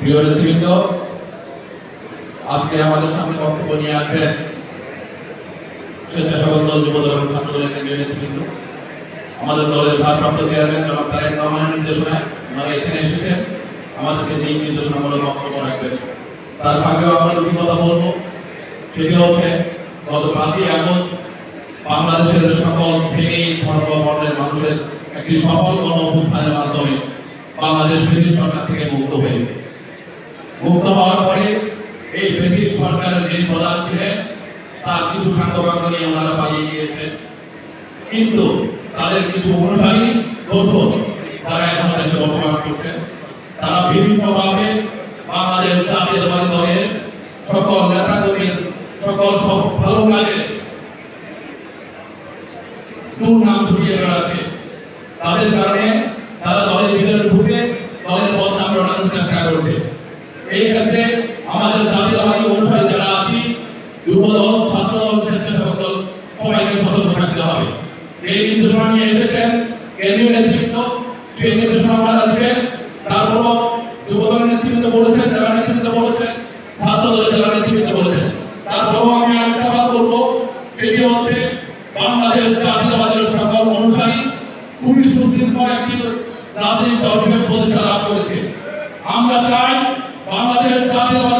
প্রিয় নেতৃবৃন্দ, আজকে আমাদের সামনে বক্তব্য নিয়ে আসবেন স্বেচ্ছাসেবক দল, যুব দল এবং দলের কেন্দ্রীয় নেতৃবৃন্দ। আমাদের দলের ভারপ্রাপ্ত চেয়ারম্যান জনাব তারেক রহমানের নির্দেশনায় ওনারা এখানে এসেছেন। আমাদেরকে দিক নির্দেশনামূলক বক্তব্য রাখবেন। তার আমরা দুটি কথা বলব। সেটি হচ্ছে, গত পাঁচই আগস্ট বাংলাদেশের সকল শ্রেণি, ধর্ম, বর্ণের মানুষের একটি সফল গণ মাধ্যমে বাংলাদেশ ব্রিটিশ সরকার থেকে মুক্ত হয়েছে। মুক্ত হওয়ার পরে এই ব্রিটিশ সরকারের যিনি প্রধান ছিলেন। তার কিছু সাঙ্গপাঙ্গ নিয়ে ওনারা পালিয়ে গিয়েছেন। কিন্তু তাদের কিছু অনুসারী দোষক তারা দেশে বসবাস করছেন। তারা বিভিন্নভাবে বাংলাদেশ জাতীয়তাবাদী দলের সকল নেতাকর্মীর সকল সব ভালো কাজে দুর্নাম ছড়িয়ে বেড়াচ্ছে। তাদের কারণে তারা দলের ভিতরে ঢুকে দলের বদনাম রটানোর চেষ্টা করছে এই ক্ষেত্রে আমাদের জাতীয়তাবাদী অনুসারী যারা আছি যুব দল ছাত্র দল স্বেচ্ছাসেবক দল সবাইকে সতর্ক থাকতে হবে। এই নির্দেশনা নিয়ে এসেছেন কেন্দ্রীয় নেতৃত্ব। সেই নির্দেশনা আপনারা দিবেন। তারপরও যুব দলের নেতৃত্ব বলেছেন, যারা নেতৃত্ব বলেছেন ছাত্র দলের যারা নেতৃত্ব বলেছেন। তারপরও আমি আরেকটা কথা বলব, সেটি হচ্ছে বাংলাদেশ জাতীয়তাবাদের সকল অনুসারী খুবই সুশৃঙ্খল একটি রাজনৈতিক দল হিসেবে প্রতিষ্ঠা লাভ করেছে। আমরা চাই বাংলাদেশ জাতীয়তাবাদী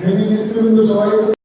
নেতৃবৃন্দ সবাই